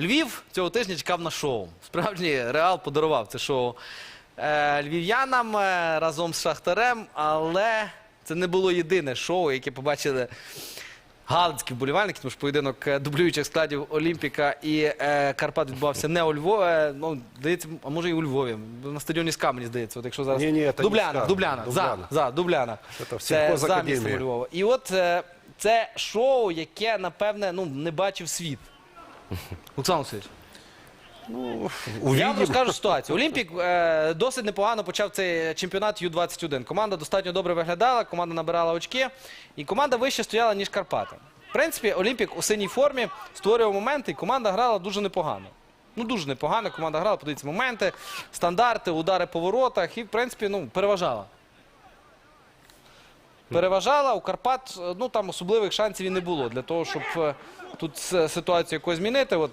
Львів цього тижня чекав на шоу. Справді Реал подарував це шоу е, львів'янам е, разом з Шахтарем, але це не було єдине шоу, яке побачили галицькі вболівальники, тому що поєдинок е, дублюючих складів Олімпіка і Карпат відбувався не у Львові, ну, здається, а може і у Львові. На стадіоні СКА, мені здається, от якщо зараз. Ні-ні, це не Дубляна, Дубляна, За, за, Дубляна. Це Це за містом Львова. І от це шоу, яке, напевне, ну, не бачив світ. Олександр Васильович. Ну, Я вам увидим. розкажу ситуацію. Олімпік е, досить непогано почав цей чемпіонат Ю-21. Команда достатньо добре виглядала, команда набирала очки, і команда вище стояла, ніж Карпати. В принципі, Олімпік у синій формі створював моменти, і команда грала дуже непогано. Ну, дуже непогано. Команда грала, подивіться, моменти, стандарти, удари по воротах і, в принципі, ну, переважала. Переважала у Карпат, е, ну там особливих шансів і не було для того, щоб е, тут ситуацію якось змінити. От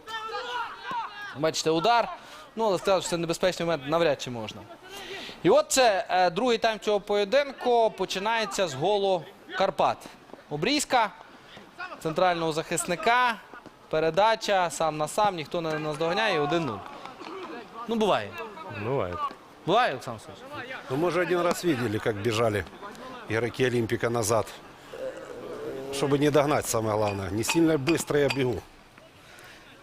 Бачите, удар. Ну, але сказав, що це небезпечний момент навряд чи можна. І от це е, другий тайм цього поєдинку починається з голу Карпат. Обрізка центрального захисника, передача сам на сам, ніхто не наздоганяє 1-0. Ну, буває. Бывает. Буває, Олександр Васильович? Ну, мы же один раз видели, как бежали игроки Олимпика назад. Чтобы не догнать, самое главное. Не сильно быстро я бегу.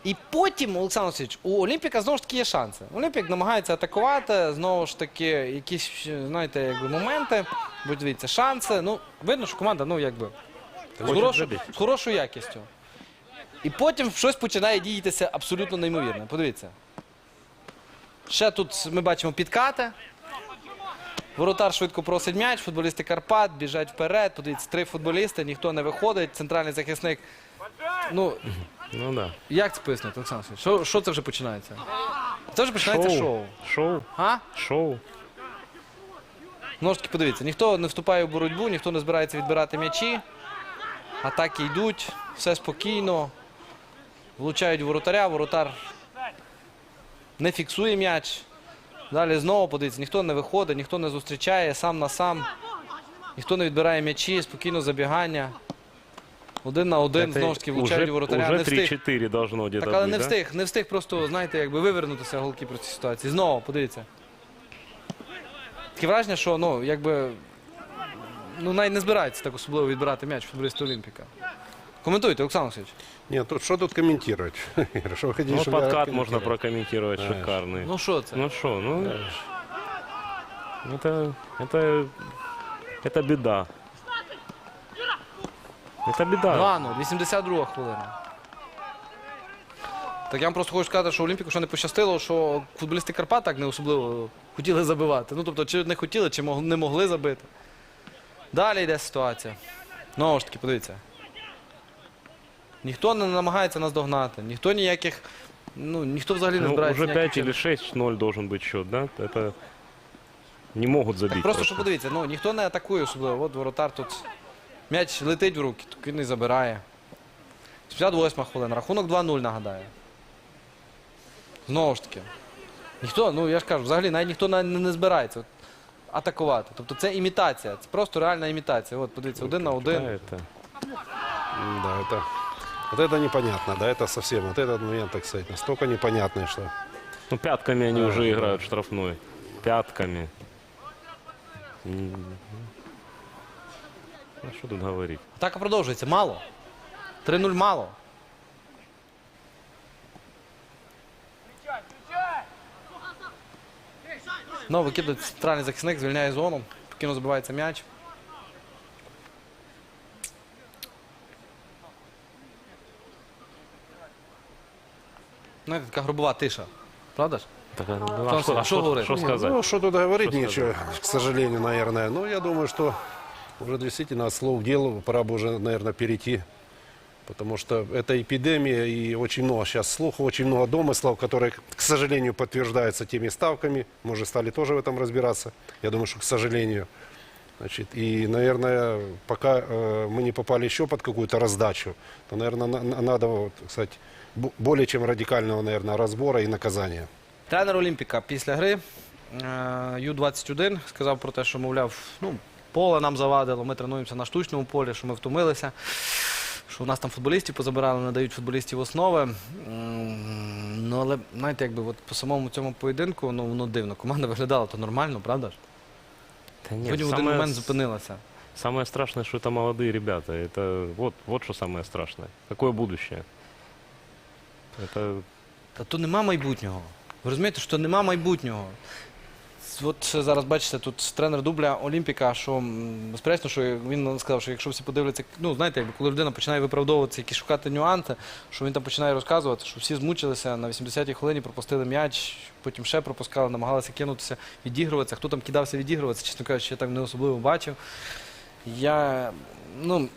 І потім, Олександр Васильович, у Олімпіка знову ж таки є шанси. Олімпік намагається атакувати, знову ж таки, якісь, знаєте, якби моменти. Будь дивіться, шанси. Ну, видно, що команда, ну, якби, з, Хоче хорошо, забити. з хорошою якістю. І потім щось починає діятися абсолютно неймовірне. Подивіться. Ще тут ми бачимо підкати. Воротар швидко просить м'яч, футболісти Карпат біжать вперед. Подивіться, три футболісти, ніхто не виходить. Центральний захисник. Ну, Ну да. як це пояснити, Олександр Васильович? Що, що це вже починається? Це вже починається шоу. Шоу. А? Шоу. Знову ж таки, подивіться, ніхто не вступає в боротьбу, ніхто не збирається відбирати м'ячі. Атаки йдуть, все спокійно. Влучають в воротаря, воротар не фіксує м'яч. Далі знову подивіться, ніхто не виходить, ніхто не зустрічає, сам на сам. Ніхто не відбирає м'ячі, спокійно забігання. Один на один, знову ж таки, влучають воротаря. уже не встиг. 3-4 должно где-то Так, але быть, не да? встиг, не встиг просто, знаєте, якби вивернутися голкіпер в цій ситуації. Знову, подивіться. Таке враження, що ну, якби. Ну, навіть не збирається так особливо відбирати м'яч футболісти Олімпіка. Коментуйте, Олександр Васильович. Нет, тут что тут комментировать? Что вы хотите, Ну, чтобы я подкат можно комментировал? прокомментировать Знаешь. шикарный. Ну що це? Ну что, ну... Это, это, это беда. Это беда. 2-0, 82 хвилина. Так я вам просто хочу сказати, що Олімпіку ще не пощастило, що футболісти Карпат так не особливо хотіли забивати. Ну, тобто, чи не хотіли, чи мог- не могли забити. Далі йде ситуація. Знову ж таки, подивіться. Ніхто не намагається нас догнати, ніхто ніяких. Ну, ніхто взагалі не Ну, збирається. уже ніяким 5 чином. или 6-0 должен быть счет, да? Это не могут забить. Так просто що подивіться, ну ніхто не атакує особливо. От воротар тут м'яч летить в руки, так він і забирає. 58 хвилина. Рахунок 2-0 нагадаю. Знову ж таки. Ніхто, ну я ж кажу, взагалі навіть ніхто на- не, не збирається от, атакувати. Тобто це імітація, це просто реальна імітація. От, подивіться, один на Да, один. это... М, Да, это, вот это непонятно, да, это совсем, вот этот момент, так сказать, настолько непонятный, что... Ну, пятками они Да, уже да. играют в штрафной. Пятками. М. А что тут говорить? Атака продовжується. Мало. 3-0 мало. Ну, викидує центральний захисник, звільняє зону. Спокійно забивається м'яч. Знаєте, така грубова тиша. Правда ж? Так, а, Что- а что, а что говорить? что Нет, сказать? Ну, что тут говорить Что нечего, к сожалению, наверное. Но я думаю, что уже действительно от слов к делу пора бы уже, наверное, перейти. Потому что это эпидемия, и очень много сейчас слухов, очень много домыслов, которые, к сожалению, подтверждаются теми ставками. Мы уже стали тоже в этом разбираться. Я думаю, что к сожалению. Значит, и, наверное, пока э, мы не попали еще под какую-то раздачу, то, наверное, на- на- надо, вот, кстати, бо- более чем радикального, наверное, разбора и наказания. Тренер Олімпіка після гри е, Ю-21 сказав про те, що, мовляв, ну, поле нам завадило, ми тренуємося на штучному полі, що ми втомилися, що у нас там футболістів позабирали, не дають футболістів основи. М, Ну але знаєте, якби от по самому цьому поєдинку, ну воно дивно. Команда виглядала то нормально, правда ж? Да нет, Потім в один самое, момент зупинилася. самое страшное, что это молодые ребята. Это вот, вот что самое страшное. Какое будущее? Это Та то нема майбутнього. Ви розумієте, що нема майбутнього. От зараз бачите, тут тренер дубля Олімпіка, що безперечно, що він сказав, що якщо всі подивляться, ну знаєте, якби коли людина починає виправдовуватися, які шукати нюанси, що він там починає розказувати, що всі змучилися на 80-й хвилині, пропустили м'яч, потім ще пропускали, намагалися кинутися, відігруватися. Хто там кидався відігруватися, чесно кажучи, я так не особливо бачив. Я, ну,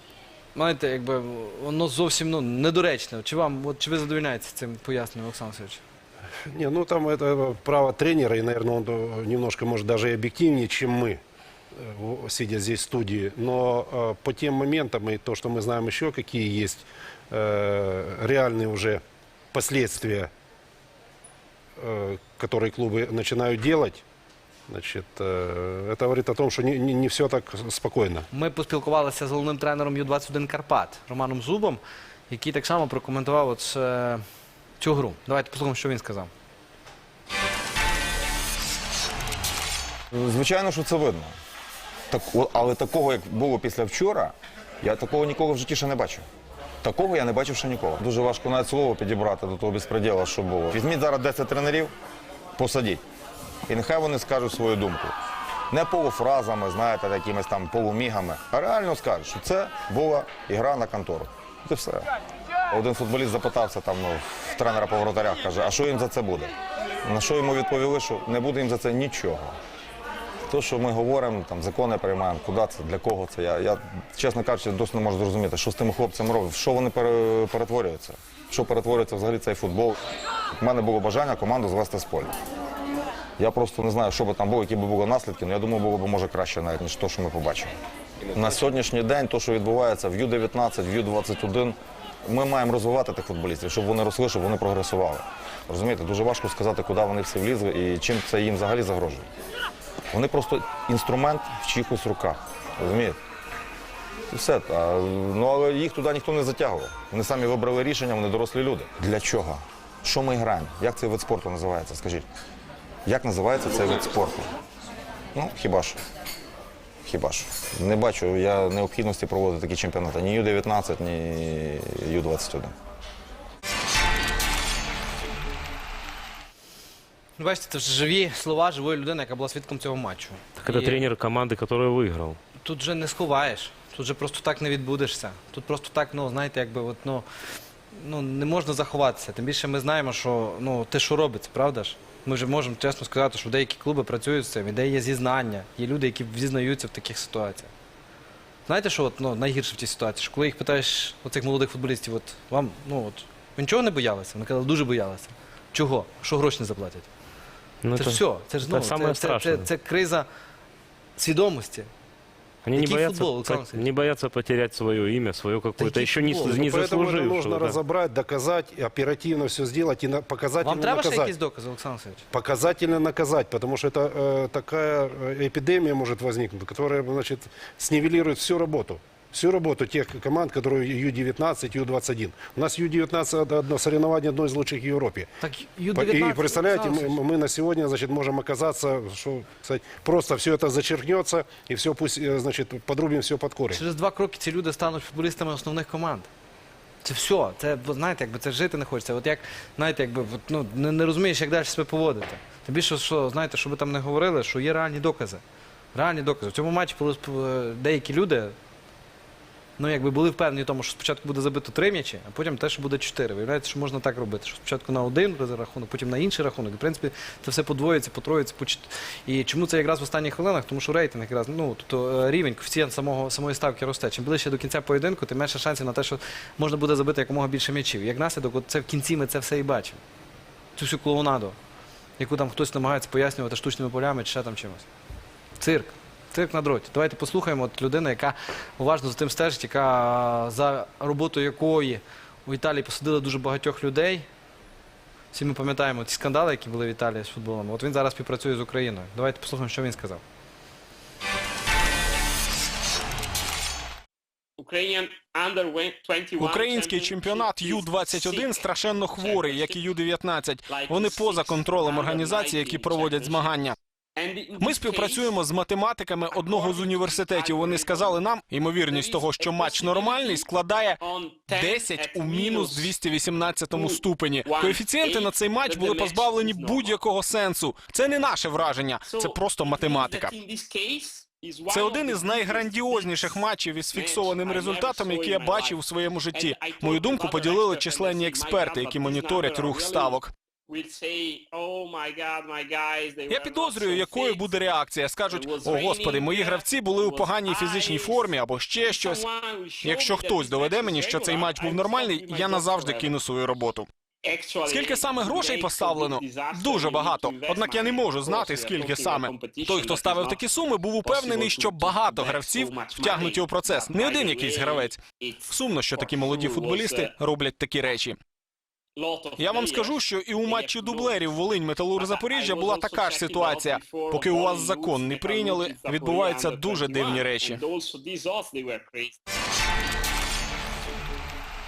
знаєте, якби воно зовсім ну, недоречне. Чи вам, от, чи ви задовольняєтеся цим поясненням, Олександр Васильович? Не, ну там это право тренера, и, наверное, он э, немножко, может, даже и объективнее, чем мы, э, в- сидя здесь в студии. Но э, по тем моментам и то, что мы знаем еще, какие есть э, реальные уже последствия, э, которые клубы начинают делать, значит, э, это говорит о том, что не, не, не все так спокойно. Ми поспілкувалися з головним тренером Ю-21 Карпат Романом Зубом, який так само прокоментував от, е, цю гру. Давайте послухаємо, що він сказав. Звичайно, що це видно. Так, але такого, як було після вчора, я такого ніколи в житті ще не бачив. Такого я не бачив ще ніколи. Дуже важко навіть слово підібрати до того безпреділа, що було. Візьміть зараз 10 тренерів, посадіть. І нехай вони скажуть свою думку. Не полуфразами, знаєте, якимись там полумігами, а реально скажуть, що це була ігра на контору. Це все. Один футболіст запитався там ну, в тренера по воротарях, каже, а що їм за це буде? На що йому відповіли, що не буде їм за це нічого. То, що ми говоримо, там закони приймаємо, куди це, для кого це. Я, я чесно кажучи, досі не можу зрозуміти, що з тими хлопцями роблять, що вони перетворюються, що перетворюється взагалі цей футбол. У мене було бажання команду звести з поля. Я просто не знаю, що би там було, які б були наслідки, але я думаю, було б може краще навіть, ніж те, що ми побачили. На сьогоднішній день, то, що відбувається в Ю-19, в Ю-21, ми маємо розвивати тих футболістів, щоб вони росли, щоб вони прогресували. Розумієте, дуже важко сказати, куди вони всі влізли і чим це їм взагалі загрожує. Вони просто інструмент в чиїхось руках. Розумієте? І все. Ну, але їх туди ніхто не затягував. Вони самі вибрали рішення, вони дорослі люди. Для чого? Що ми граємо? Як цей вид спорту називається? Скажіть. Як називається цей вид спорту? Ну, хіба що. Хіба що. Не бачу я необхідності проводити такі чемпіонати. Ні Ю-19, ні Ю-21. Ну, Бачите, це ж живі слова живої людини, яка була свідком цього матчу. так это І тренер команды, который выиграл. Тут же не сховаєш, тут же просто так не відбудешся. Тут просто так, ну, знаєте, якби от, ну, ну, не можна заховатися. Тим більше ми знаємо, що ну, те, що робиться, правда ж? Ми вже можемо чесно сказати, що деякі клуби працюють з цим, і де є зізнання, є люди, які зізнаються в таких ситуаціях. Знаєте, що от, ну, найгірше в цій ситуації? Що коли їх питаєш оцих молодих футболістів, от вам, ну от, ви нічого не боялися? Вони казали, дуже боялися. Чого? Що гроші не заплатять? Ну, Це это- ж все. Це ж ну, це, це, це, це криза свідомості. Они не Какие боятся, футбол, Александр по- Васильевич? не боятся потерять свое имя, свое какое-то, Какие еще не, футбол? с- не Поэтому это заслужившего. нужно да. разобрать, доказать, оперативно все сделать и на, показательно Вам треба ще наказать. якісь докази, Олександр Васильович? показательно наказать, потому что это э, такая э, эпидемия может возникнуть, которая значит, снивелирует всю работу. Всю работу тех команд, которые Ю-19, Ю-21. У нас Ю-19 это одно соревнование одно из лучших в Европе. Так, По- Ю-19, И представляете, мы, Олександр Васильович, мы на сегодня значит, можем оказаться, что сказать, просто все это зачеркнется, и все пусть, э, значит, подрубим все под корень. через два кроки ці люди стануть футболістами основних команд. Це все. Це, ви знаєте, якби це жити не хочеться. От як, знаєте, якби от, ну, не, не розумієш, як далі себе поводити. Тим більше, що, знаєте, що ви там не говорили, що є реальні докази. Реальні докази. В цьому матчі були е, деякі люди, ну, якби були впевнені в тому, що спочатку буде забито три м'ячі, а потім те, що буде чотири. Виявляється, що можна так робити. Що спочатку на один рахунок, потім на інший рахунок. І, в принципі, це все подвоїться, потроїться, по І чому це якраз в останніх хвилинах? Тому що рейтинг якраз, ну, тобто е, рівень, коефіцієнт самого, самої ставки росте. Чим ближче до кінця поєдинку, тим менше шансів на те, що можна буде забити якомога більше м'ячів. Як наслідок, от це в кінці ми це все і бачимо. Цю всю клоунаду, яку там хтось намагається пояснювати штучними полями чи ще там чимось. Цирк. Цирк на дроті. Давайте послухаємо от людину, яка уважно за тим стежить, яка за роботою якої у Італії посадили дуже багатьох людей. Всі ми пам'ятаємо ці скандали, які були в Італії з футболом. От він зараз співпрацює з Україною. Давайте послухаємо, що він сказав. Український чемпіонат Ю-21 страшенно хворий, як і Ю-19. Вони поза контролем організацій, які проводять змагання. Ми співпрацюємо з математиками одного з університетів. Вони сказали нам, ймовірність того, що матч нормальний, складає 10 у мінус 218 ступені. Коефіцієнти на цей матч були позбавлені будь-якого сенсу. Це не наше враження, це просто математика. Це один із найграндіозніших матчів із фіксованим результатом, який я бачив у своєму житті. Мою думку поділили численні експерти, які моніторять рух ставок. Я підозрюю, якою буде реакція. Скажуть: о господи, мої гравці були у поганій фізичній формі або ще щось. Якщо хтось доведе мені, що цей матч був нормальний, я назавжди кину свою роботу. Скільки саме грошей поставлено? Дуже багато. Однак я не можу знати, скільки саме. Той, хто ставив такі суми, був упевнений, що багато гравців втягнуті у процес. Не один якийсь гравець. Сумно, що такі молоді футболісти роблять такі речі. Я вам скажу, що і у матчі дублерів Волинь Металур Запоріжжя була така ж ситуація. Поки у вас закон не прийняли, відбуваються дуже дивні речі.